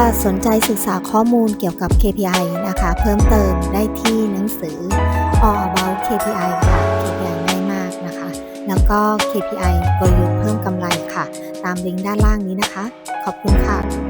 ค่ะสนใจศึกษาข้อมูลเกี่ยวกับ KPI นะคะ เพิ่มเติมได้ที่หนังสือ All About KPI ค่ะ KPI ง่ายมากนะคะ แล้วก็ KPI กลยุทธ์เพิ่มกำไรค่ะ ตามลิงก์ด้านล่างนี้นะคะ ขอบคุณค่ะ